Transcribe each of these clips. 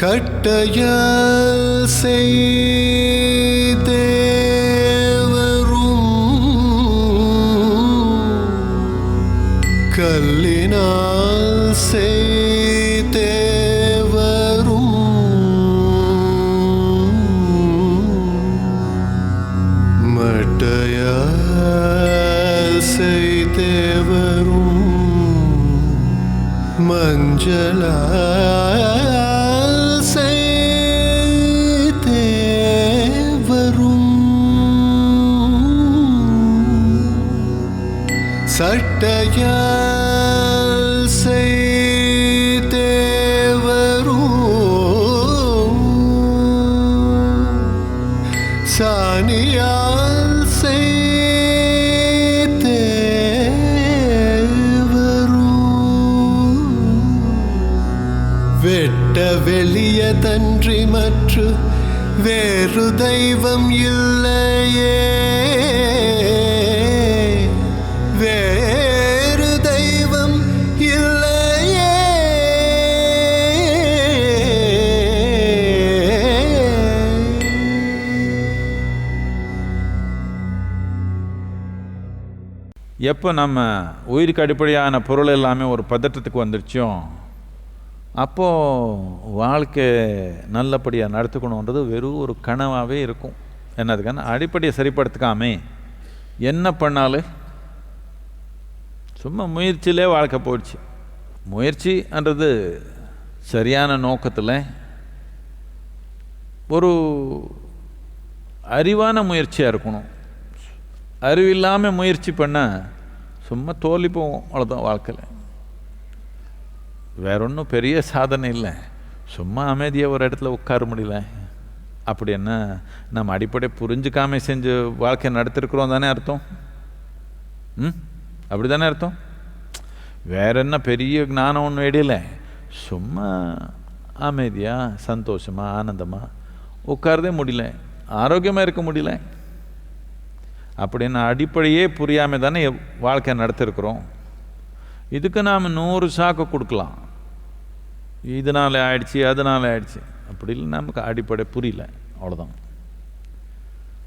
கட்டையால் செய்தேவரும் கல்லினால் செய்தேவரும். மட்டைய செய்தேவரும் மஞ்சளா தெய்வம் இல்லையே. வேறு தெய்வம் இல்லையே. எப்போ நம்ம உயிருக்கு அடிப்படையான பொருள் எல்லாமே ஒரு பதட்டத்துக்கு வந்துருச்சோ அப்போது வாழ்க்கை நல்லபடியாக நடத்துக்கணுன்றது வெறும் ஒரு கனவாகவே இருக்கும். என்னதுக்கான? அடிப்படையை சரிப்படுத்திக்காமே என்ன பண்ணாலும் சும்மா முயற்சியிலே வாழ்க்கை போயிடுச்சு. முயற்சின்றது சரியான நோக்கத்தில் ஒரு அறிவான முயற்சியாக இருக்கணும். அறிவில்லாமல் முயற்சி பண்ணால் சும்மா தோல்வி போவோம் அவ்வளோதான் வாழ்க்கையில். வேற ஒன்றும் பெரிய சாதனை இல்லை. சும்மா அமைதியாக ஒரு இடத்துல உட்கார முடியல. அப்படி என்ன? நம்ம அடிப்படை புரிஞ்சுக்காம செஞ்சு வாழ்க்கை நடத்திருக்கிறோம் தானே அர்த்தம்? ம்? அப்படி தானே அர்த்தம்? வேற என்ன பெரிய ஞானம் ஒன்றும் இடையில? சும்மா அமைதியாக சந்தோஷமாக ஆனந்தமாக உட்காரதே முடியல. ஆரோக்கியமாக இருக்க முடியல. அப்படின்னு அடிப்படையே புரியாமல் தானே வாழ்க்கை நடத்திருக்கிறோம். இதுக்கு நாம் நூறு சாக்கு கொடுக்கலாம். இதனால் ஆயிடுச்சு அதனால் ஆயிடுச்சு. அப்படி இல்லை நமக்கு அடிப்படை புரியல. அவ்வளோதான்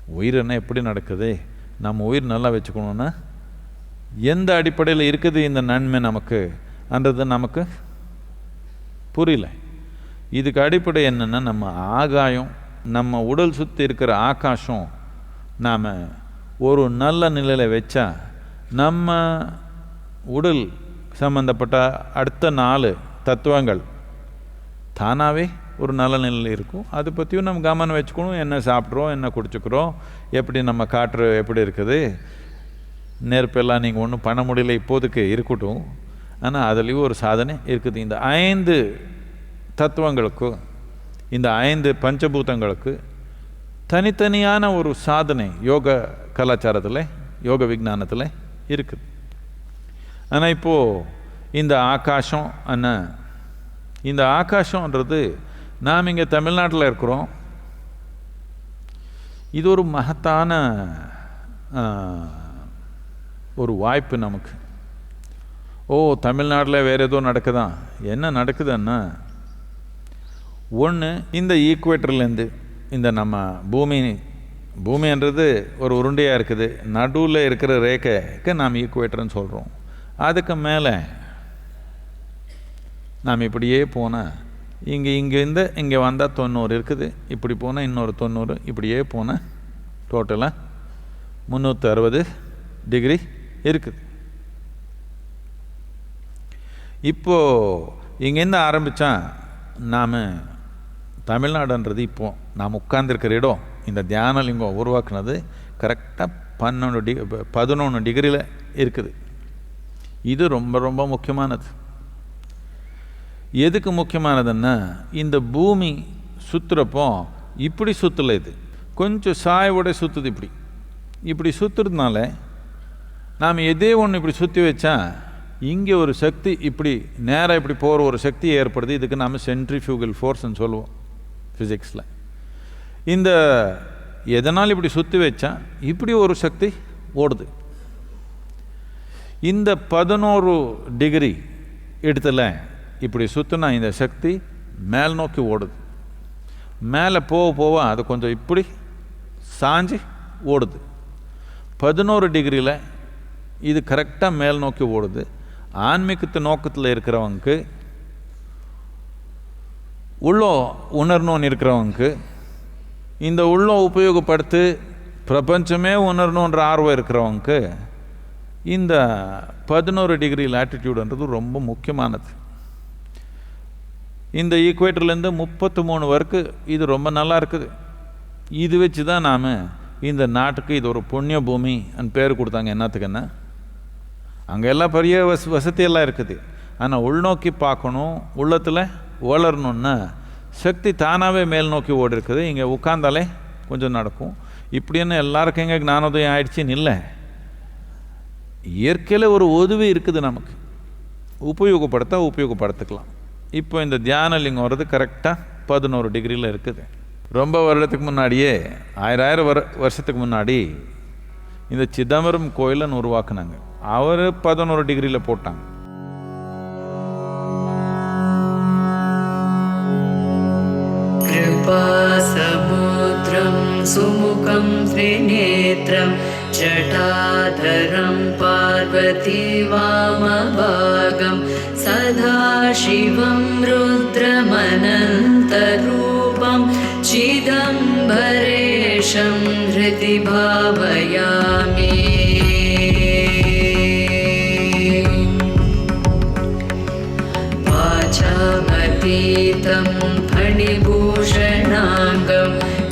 உயிர் என்ன எப்படி நடக்குது? நம்ம உயிர் நல்லா வச்சுக்கணுன்னா எந்த அடிப்படையில் இருக்குது இந்த நன்மை நமக்கு? அன்றது நமக்கு புரியல. இதுக்கு அடிப்படை என்னென்னா நம்ம ஆகாயம் நம்ம உடல் சுற்றி இருக்கிற ஆகாசம் நாம் ஒரு நல்ல நிலையில் வச்சா நம்ம உடல் சம்பந்தப்பட்ட அடுத்த நாலு தத்துவங்கள் தானாகவே ஒரு நல்ல நிலையில் இருக்கும். அதை பற்றியும் நம்ம கவனம் வச்சுக்கணும். என்ன சாப்பிட்றோம் என்ன குடிச்சுக்கிறோம் எப்படி நம்ம காற்று எப்படி இருக்குது. நெருப்பெல்லாம் நீங்கள் ஒன்றும் பண்ண முடியல இப்போதைக்கு இருக்கட்டும். ஆனால் அதுலேயும் ஒரு சாதனை இருக்குது. இந்த ஐந்து தத்துவங்களுக்கு இந்த ஐந்து பஞ்சபூதங்களுக்கு தனித்தனியான ஒரு சாதனை யோக கலாச்சாரத்தில் யோக விஞ்ஞானத்தில் இருக்குது. ஆனால் இப்போது இந்த ஆகாசம் அண்ண இந்த ஆகாஷன்றது நாம் இங்கே தமிழ்நாட்டில் இருக்கிறோம். இது ஒரு மகத்தான ஒரு வாய்ப்பு நமக்கு. ஓ தமிழ்நாட்டில் வேறு ஏதோ நடக்குதான் என்ன நடக்குதுன்னா ஒன்று இந்த ஈக்குவேட்டர்லேருந்து இந்த நம்ம பூமி பூமின்றது ஒரு உருண்டையாக இருக்குது. நடுவில் இருக்கிற ரேகைக்கு நாம் ஈக்குவேட்டர்னு சொல்கிறோம் அதுக்கு மேலே நாம் இப்படியே போனால் இங்கே இங்கேருந்து இங்கே வந்தால் தொண்ணூறு இருக்குது. இப்படி போனால் இன்னொரு தொண்ணூறு இப்படியே போனால் டோட்டலாக முந்நூற்றி அறுபது டிகிரி இருக்குது. இப்போது இங்கேருந்து ஆரம்பித்தான் நாம் தமிழ்நாடுன்றது இப்போது நாம் உட்கார்ந்துருக்கிற இடம் இந்த தியானலிங்கம் உருவாக்குனது கரெக்டாக பன்னெண்டு டி பதினொன்று டிகிரியில் இருக்குது. இது ரொம்ப ரொம்ப முக்கியமானது. எதுக்கு முக்கியமானதுன்னா இந்த பூமி சுற்றுறப்போ இப்படி சுற்றலை இது. கொஞ்சம் சாயவோட சுற்றுது இப்படி. இப்படி சுற்றுறதுனால நாம் எதே ஒன்று இப்படி சுற்றி வச்சா இங்கே ஒரு சக்தி இப்படி நேராக இப்படி போகிற ஒரு சக்தி ஏற்படுது. இதுக்கு நாம் சென்ட்ரிஃபியூகல் ஃபோர்ஸ்ன்னு சொல்லுவோம் ஃபிசிக்ஸில் இந்த எதனால் இப்படி சுற்றி வச்சா இப்படி ஒரு சக்தி ஓடுது. இந்த பதினோரு டிகிரி இடத்துல இப்படி சுற்றினா இந்த சக்தி மேல் நோக்கி ஓடுது. மேலே போக போக அது கொஞ்சம் இப்படி சாஞ்சு ஓடுது. பதினோரு டிகிரியில் இது கரெக்டாக மேல் நோக்கி ஓடுது. ஆன்மீகத்து நோக்கத்தில் இருக்கிறவங்களுக்கு உள்ளோ உணரணும்னு இருக்கிறவங்களுக்கு இந்த உள்ளோ உபயோகப்படுத்தி பிரபஞ்சமே உணரணுன்ற ஆர்வம் இருக்கிறவங்களுக்கு இந்த பதினோரு டிகிரி லாட்டிடியூடுன்றது ரொம்ப முக்கியமானது. இந்த ஈக்குவேட்டர்லேருந்து முப்பத்து மூணு வரைக்கும் இது ரொம்ப நல்லா இருக்குது. இது வச்சு தான் நாம் இந்த நாட்டுக்கு இது ஒரு புண்ணிய பூமி அன்னு பேர் கொடுத்தாங்க. என்னத்துக்குன்னா அங்கே எல்லாம் பெரிய வச வசதியெல்லாம் இருக்குது. ஆனால் உள்நோக்கி பார்க்கணும் உள்ளத்தில் வளரணுன்னா சக்தி தானாகவே மேல் நோக்கி ஓடி இருக்குது. இங்கே உட்காந்தாலே கொஞ்சம் நடக்கும். இப்படின்னு எல்லாருக்கும் எங்கே ஞானோதயம் ஆயிடுச்சின்னு இல்லை. இயற்கையில் ஒரு உதவி இருக்குது நமக்கு. உபயோகப்படுத்த உபயோகப்படுத்திக்கலாம். இப்போ இந்த தியானலிங்கம் வர்றது கரெக்டாக பதினோரு டிகிரியில் இருக்குது. ரொம்ப வருடத்துக்கு முன்னாடியே ஆயிரம் ஆயிரம் வர வருஷத்துக்கு முன்னாடி இந்த சிதம்பரம் கோயிலன்னு உருவாக்குனாங்க. அவர் பதினோரு டிகிரியில் போட்டாங்க. சமுத்திரம் சுமுகம் திரிநேத்திரம் ஜட்டாதரம் பார்வதி வாமபாகம் सदा शिवं रुद्रमनन्तरूपं चिदम्बरेशं हृदि भावयामि। वाचामतीतं फणिभूषणाङ्गं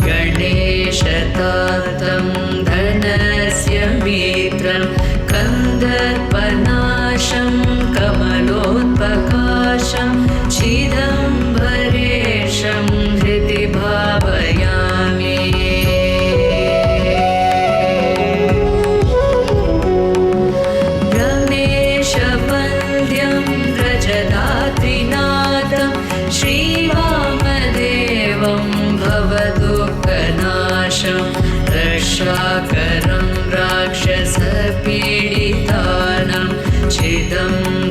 गणेशतातं पीडितानां छिदम्।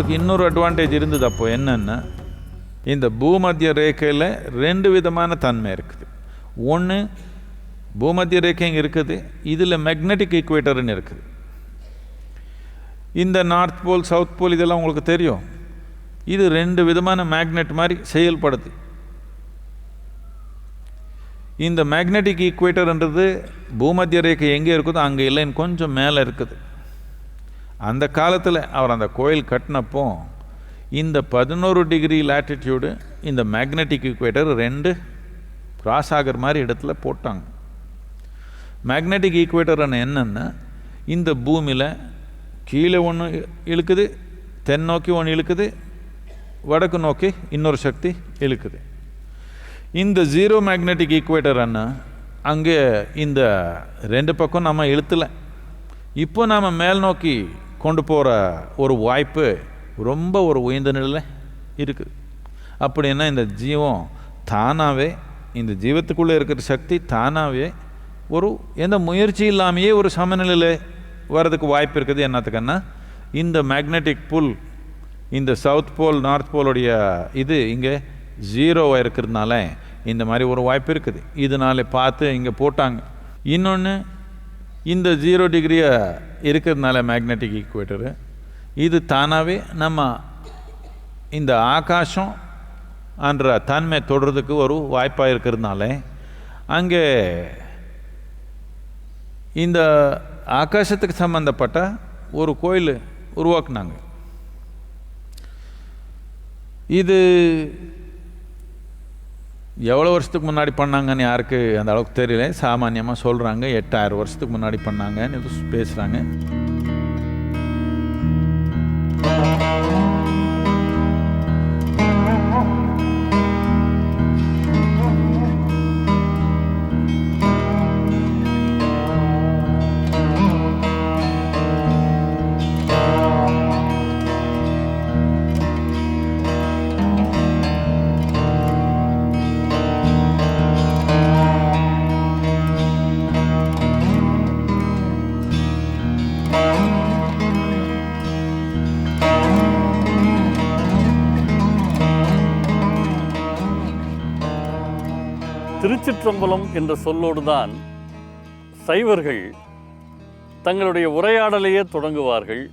அவருக்கு இன்னொரு அட்வான்டேஜ் இருந்தது அப்போ என்னன்னா இந்த பூமத்திய ரேகையில் ரெண்டு விதமான தன்மை இருக்குது. ஒன்று பூமத்திய ரேகை இங்கே இருக்குது இதில் மேக்னெட்டிக் ஈக்குவேட்டர்னு இருக்குது. இந்த நார்த் போல் சவுத் போல் இதெல்லாம் உங்களுக்கு தெரியும். இது ரெண்டு விதமான மேக்னெட் மாதிரி செயல்படுது. இந்த மேக்னெட்டிக் ஈக்குவேட்டர்ன்றது பூமத்திய ரேகை எங்கே இருக்குதோ அங்கே இல்லைன்னு கொஞ்சம் மேலே இருக்குது. அந்த காலத்தில் அவர் அந்த கோயில் கட்டினப்போ இந்த பதினோரு டிகிரி லேட்டிடியூடு இந்த மேக்னெட்டிக் ஈக்குவேட்டர் ரெண்டு கிராஸ் ஆகிற மாதிரி இடத்துல போட்டாங்க. மேக்னெட்டிக் ஈக்குவேட்டர் என்னென்னா இந்த பூமியில் கீழே ஒன்று இழுக்குது தென் நோக்கி ஒன்று இழுக்குது வடக்கு நோக்கி இன்னொரு சக்தி இழுக்குது. இந்த ஜீரோ மேக்னெட்டிக் ஈக்குவேட்டர் அங்கே இந்த ரெண்டு பக்கம் நம்ம இழுத்தலை. இப்போ நாம் மேல் நோக்கி கொண்டு போகிற ஒரு வாய்ப்பு ரொம்ப ஒரு உயர்ந்த நிலையில் இருக்குது அப்படின்னா இந்த ஜீவம் தானாகவே இந்த ஜீவத்துக்குள்ளே இருக்கிற சக்தி தானாகவே ஒரு எந்த முயற்சி இல்லாமையே ஒரு சமநிலையில் வர்றதுக்கு வாய்ப்பு இருக்குது. என்னத்துக்குன்னா இந்த மேக்னெட்டிக் புல் இந்த சவுத் போல் நார்த் போலுடைய இது இங்கே ஜீரோவாக இருக்கிறதுனால இந்த மாதிரி ஒரு வாய்ப்பு இருக்குது. இதனால பார்த்து இங்கே போட்டாங்க. இன்னொன்று இந்த ஜீரோ டிகிரியை இருக்கிறதுனால மேக்னெட்டிக் ஈக்குவேட்டரு இது தானாகவே நம்ம இந்த ஆகாசம் என்ற தன்மை தொடுறதுக்கு ஒரு வாய்ப்பாக இருக்கிறதுனால அங்கே இந்த ஆகாசத்துக்கு சம்மந்தப்பட்ட ஒரு கோயில் உருவாக்குனாங்க. இது எவ்வளோ வருஷத்துக்கு முன்னாடி பண்ணாங்கன்னு யாருக்கு அந்த அளவுக்கு தெரியல. சாமானியமாக சொல்கிறாங்க எட்டாயிரம் வருஷத்துக்கு முன்னாடி பண்ணாங்கன்னு பேசுகிறாங்க திருச்சிற்றம்பலம் என்ற சொல்லோடுதான் சைவர்கள் தங்களுடைய உரையாடலையே தொடங்குவார்கள்.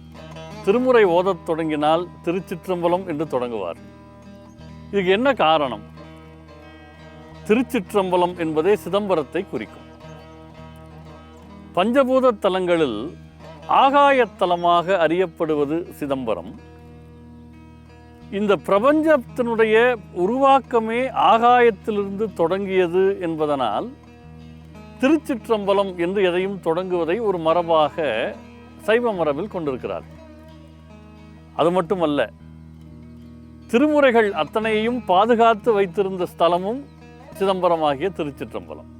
திருமுறை ஓதத் தொடங்கினால் திருச்சிற்றம்பலம் என்று தொடங்குவார். இதுக்கு என்ன காரணம்? திருச்சிற்றம்பலம் என்பதே சிதம்பரத்தை குறிக்கும். பஞ்சபூத தலங்களில் ஆகாயத்தலமாக அறியப்படுவது சிதம்பரம். இந்த பிரபஞ்சத்தினுடைய உருவாக்கமே ஆகாயத்திலிருந்து தொடங்கியது என்பதனால் திருச்சிற்றம்பலம் என்று எதையும் தொடங்குவதை ஒரு மரபாக சைவ மரபில் கொண்டிருக்கிறார். அது மட்டுமல்ல திருமுறைகள் அத்தனையையும் பாதுகாத்து வைத்திருந்த ஸ்தலமும் சிதம்பரமாகிய திருச்சிற்றம்பலம்.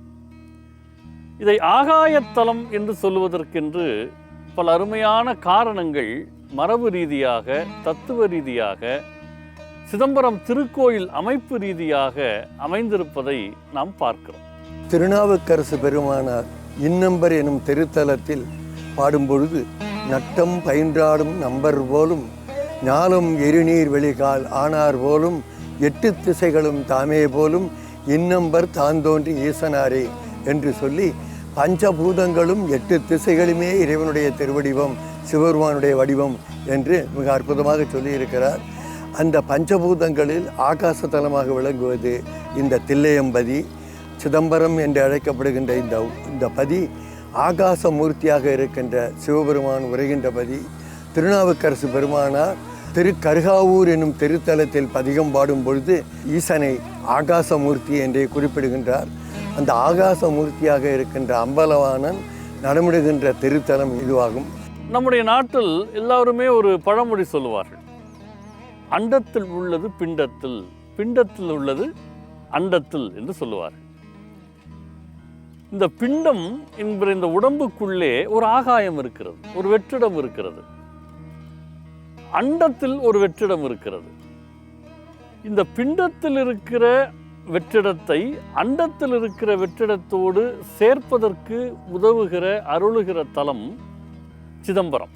இதை ஆகாயத்தலம் என்று சொல்லுவதற்கென்று பல அருமையான காரணங்கள் மரபு ரீதியாக தத்துவ ரீதியாக சிதம்பரம் திருக்கோயில் அமைப்பு ரீதியாக அமைந்திருப்பதை நாம் பார்க்கிறோம். திருநாவுக்கரசு பெருமானார் இன்னம்பர் எனும் திருத்தலத்தில் பாடும்பொழுது நட்டம் பயின்றாடும் நம்பர் போலும் ஞாலம் எரிநீர் வெளிகால் ஆனார் போலும் எட்டு திசைகளும் தாமே போலும் இன்னம்பர் தான் தோன்றி ஈசனாரே என்று சொல்லி பஞ்சபூதங்களும் எட்டு திசைகளுமே இறைவனுடைய திருவடிவம் சிவபெருமானுடைய வடிவம் என்று மிக அற்புதமாக சொல்லியிருக்கிறார். அந்த பஞ்சபூதங்களில் ஆகாசதலமாக விளங்குவது இந்த தில்லையம்பதி சிதம்பரம் என்று அழைக்கப்படுகின்ற இந்த இந்த பதி ஆகாச மூர்த்தியாக இருக்கின்ற சிவபெருமான் உரைகின்ற பதி திருநாவுக்கரசு பெருமானார் திருக்கருகாவூர் என்னும் திருத்தலத்தில் பதிகம் பாடும் பொழுது ஈசனை ஆகாசமூர்த்தி என்றே குறிப்பிடுகின்றார். அந்த ஆகாசமூர்த்தியாக இருக்கின்ற அம்பலவாணன் நடமிடுகின்ற திருத்தலம் இதுவாகும். நம்முடைய நாட்டில் எல்லாருமே ஒரு பழமொழி சொல்லுவார்கள். அண்டத்தில் உள்ளது பிண்டத்தில். பிண்டத்தில் உள்ளது அண்டத்தில் என்று சொல்லுவார். இந்த பிண்டம் என்கிற இந்த உடம்புக்குள்ளே ஒரு ஆகாயம் இருக்கிறது ஒரு வெற்றிடம் இருக்கிறது. அண்டத்தில் ஒரு வெற்றிடம் இருக்கிறது. இந்த பிண்டத்தில் இருக்கிற வெற்றிடத்தை அண்டத்தில் இருக்கிற வெற்றிடத்தோடு சேர்ப்பதற்கு உதவுகிற அருளுகிற தலம் சிதம்பரம்.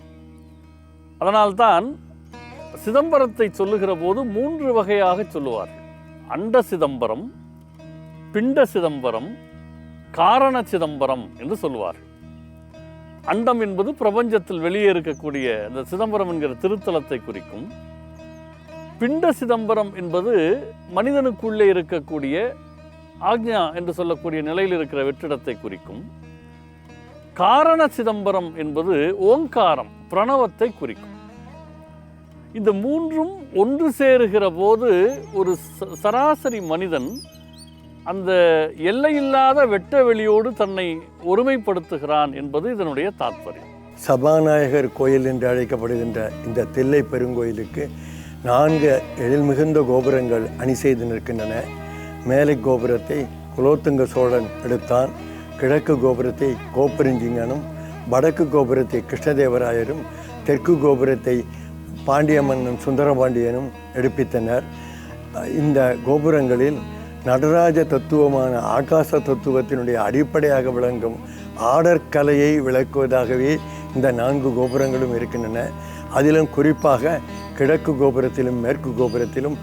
அதனால்தான் சிதம்பரத்தை சொல்லுகிற போது மூன்று வகையாக சொல்லுவார்கள். அண்ட சிதம்பரம் பிண்ட சிதம்பரம் காரண சிதம்பரம் என்று சொல்லுவார்கள். அண்டம் என்பது பிரபஞ்சத்தில் வெளியே இருக்கக்கூடிய இந்த சிதம்பரம் என்கிற திருத்தலத்தை குறிக்கும். பிண்ட சிதம்பரம் என்பது மனிதனுக்குள்ளே இருக்கக்கூடிய ஆக்ஞா என்று சொல்லக்கூடிய நிலையில் இருக்கிற வெற்றிடத்தை குறிக்கும். காரண சிதம்பரம் என்பது ஓங்காரம் பிரணவத்தை குறிக்கும். இந்த மூன்றும் ஒன்று சேருகிற போது ஒரு ச- சராசரி மனிதன் அந்த எல்லையில்லாத வெட்ட வெளியோடு தன்னை ஒருமைப்படுத்துகிறான் என்பது இதனுடைய தாற்பயம். சபாநாயகர் கோயில் என்று அழைக்கப்படுகின்ற இந்த தில்லை பெருங்கோயிலுக்கு நான்கு எழில் மிகுந்த கோபுரங்கள் அணி செய்து நிற்கின்றன. மேலை கோபுரத்தை குலோத்துங்க சோழன் எடுத்தான். கிழக்கு கோபுரத்தை கோப்பெருஞ்சிங்கனும் வடக்கு கோபுரத்தை கிருஷ்ணதேவராயரும் தெற்கு கோபுரத்தை பாண்டிய மன்னன் சுந்தரபாண்டியனும் எடுப்பித்தனர். இந்த கோபுரங்களில் நடராஜ தத்துவமான ஆகாச தத்துவத்தினுடைய அடிப்படையாக விளங்கும் ஆடற்கலையை விளக்குவதாகவே இந்த நான்கு கோபுரங்களும் இருக்கின்றன. அதிலும் குறிப்பாக கிழக்கு கோபுரத்திலும் மேற்கு கோபுரத்திலும்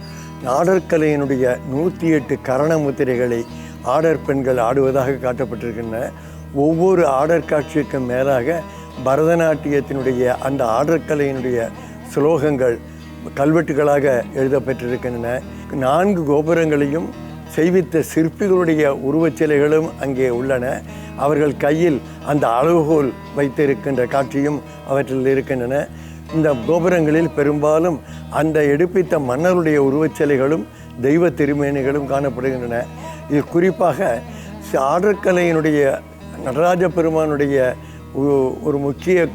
ஆடற்கலையினுடைய நூற்றி எட்டு கரண முத்திரைகளை ஆடற் பெண்கள் ஆடுவதாக காட்டப்பட்டிருக்கின்றன. ஒவ்வொரு ஆடற்காட்சிக்கும் மேலாக பரதநாட்டியத்தினுடைய அந்த ஆடற்கலையினுடைய ஸ்லோகங்கள் கல்வெட்டுகளாக எழுதப்பட்டிருக்கின்றன. நான்கு கோபுரங்களையும் செய்வித்த சிற்பிகளுடைய உருவச் சிலைகளும் அங்கே உள்ளன. அவர்கள் கையில் அந்த அளவுகோல் வைத்திருக்கின்ற காட்சியும் அவற்றில் இருக்கின்றன. இந்த கோபுரங்களில் பெரும்பாலும் அந்த எடுப்பித்த மன்னருடைய உருவச்சிலைகளும் தெய்வ திருமேனிகளும் காணப்படுகின்றன. இது குறிப்பாக ஆடற்கலையினுடைய நடராஜ பெருமானுடைய ஒரு முக்கிய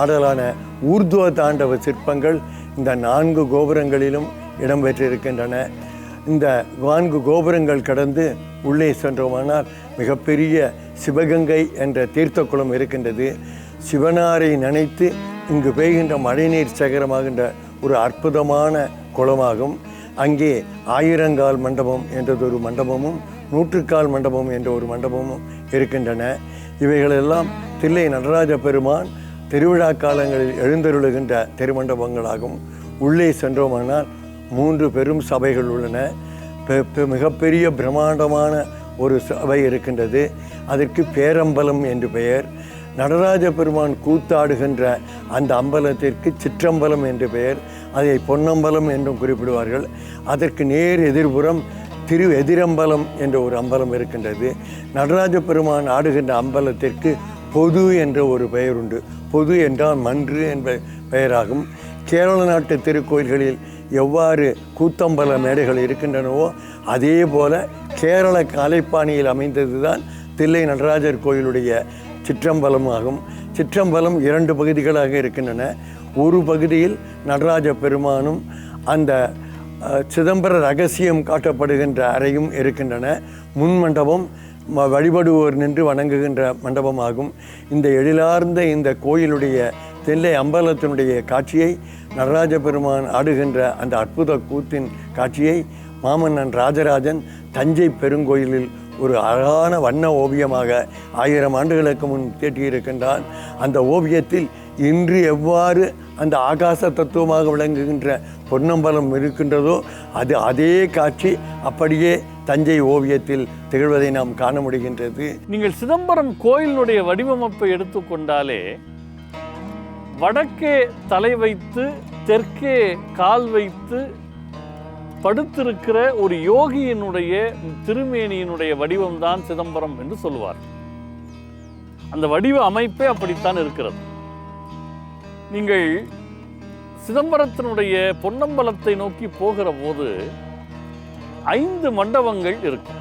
ஆடலான ஊர்துவ தாண்டவ சிற்பங்கள் இந்த நான்கு கோபுரங்களிலும் இடம்பெற்றிருக்கின்றன. இந்த நான்கு கோபுரங்கள் கடந்து உள்ளே சென்றோமானால் மிகப்பெரிய சிவகங்கை என்ற தீர்த்த குளம் இருக்கின்றது. சிவனாரை நினைத்து இங்கு பெய்கின்ற மழைநீர் சேகரமாகின்ற ஒரு அற்புதமான குளமாகும். அங்கே ஆயிரங்கால் மண்டபம் என்றதொரு மண்டபமும் நூற்றுக்கால் மண்டபம் என்ற ஒரு மண்டபமும் இருக்கின்றன. இவைகளெல்லாம் தில்லை நடராஜ பெருமான் திருவிழா காலங்களில் எழுந்தருளுகின்ற திருமண்டபங்களாகும். உள்ளே சென்றோமானால் மூன்று பெரும் சபைகள் உள்ளன. பெ- மிகப்பெரிய பிரம்மாண்டமான ஒரு சபை இருக்கின்றது. அதற்கு பேரம்பலம் என்று பெயர். நடராஜ பெருமான் கூத்தாடுகின்ற அந்த அம்பலத்திற்கு சிற்றம்பலம் என்று பெயர். அதை பொன்னம்பலம் என்றும் குறிப்பிடுவார்கள். அதற்கு நேர் எதிர்புறம் திரு எதிரம்பலம் என்ற ஒரு அம்பலம் இருக்கின்றது. நடராஜ பெருமான் ஆடுகின்ற அம்பலத்திற்கு பொது என்ற ஒரு பெயர் உண்டு பொது என்றால் மன்று என்ற பெயராகும். கேரள நாட்டு திருக்கோயில்களில் எவ்வாறு கூத்தம்பல மேடைகள் இருக்கின்றனவோ அதே போல கேரள கலைப்பாணியில் அமைந்தது தான் தில்லை நடராஜர் கோயிலுடைய சிற்றம்பலமாகும். சிற்றம்பலம் இரண்டு பகுதிகளாக இருக்கின்றன. ஒரு பகுதியில் நடராஜ பெருமானும் அந்த சிதம்பர ரகசியம் காட்டப்படுகின்ற அறையும் இருக்கின்றன. முன் மண்டபம் வழிபடுவோர் நின்று வணங்குகின்ற மண்டபமாகும். இந்த எழிலார்ந்த இந்த கோயிலுடைய தெல்லை அம்பலத்தினுடைய காட்சியை நடராஜ பெருமான் ஆடுகின்ற அந்த அற்புத கூத்தின் காட்சியை மாமன்னன் ராஜராஜன் தஞ்சை பெருங்கோயிலில் ஒரு அழகான வண்ண ஓவியமாக ஆயிரம் ஆண்டுகளுக்கு முன் தீட்டியிருக்கின்றான். அந்த ஓவியத்தில் இன்று எவ்வாறு அந்த ஆகாச தத்துவமாக விளங்குகின்ற பொன்னம்பலம் இருக்கின்றதோ அது அதே காட்சி அப்படியே தஞ்சை ஓவியத்தில் திகழ்வதை நாம் காண முடிகின்றது. நீங்கள் சிதம்பரம் கோயிலினுடைய வடிவமைப்பை எடுத்துக்கொண்டாலே வடக்கே தலை வைத்து தெற்கே கால் வைத்து படுத்திருக்கிற ஒரு யோகியினுடைய திருமேனியினுடைய வடிவம்தான் சிதம்பரம் என்று சொல்லுவார் அந்த வடிவ அமைப்பே அப்படித்தான் இருக்கிறது. நீங்கள் சிதம்பரத்தினுடைய பொன்னம்பலத்தை நோக்கி போகிற போது ஐந்து மண்டபங்கள் இருக்கும்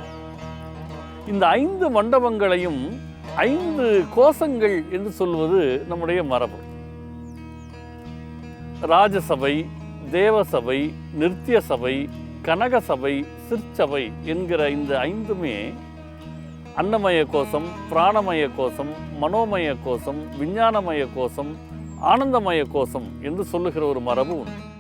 இந்த ஐந்து மண்டபங்களையும் ஐந்து கோஷங்கள் என்று சொல்வது நம்முடைய மரபு. ராஜசபை தேவசபை நிருத்திய சபை கனக சபை சிற்சபை என்கிற இந்த ஐந்துமே அன்னமய கோஷம் பிராணமய கோஷம் மனோமய கோஷம் விஞ்ஞானமய கோஷம் ஆனந்தமய கோஷம் என்று சொல்லுகிற ஒரு மரபு உண்டு.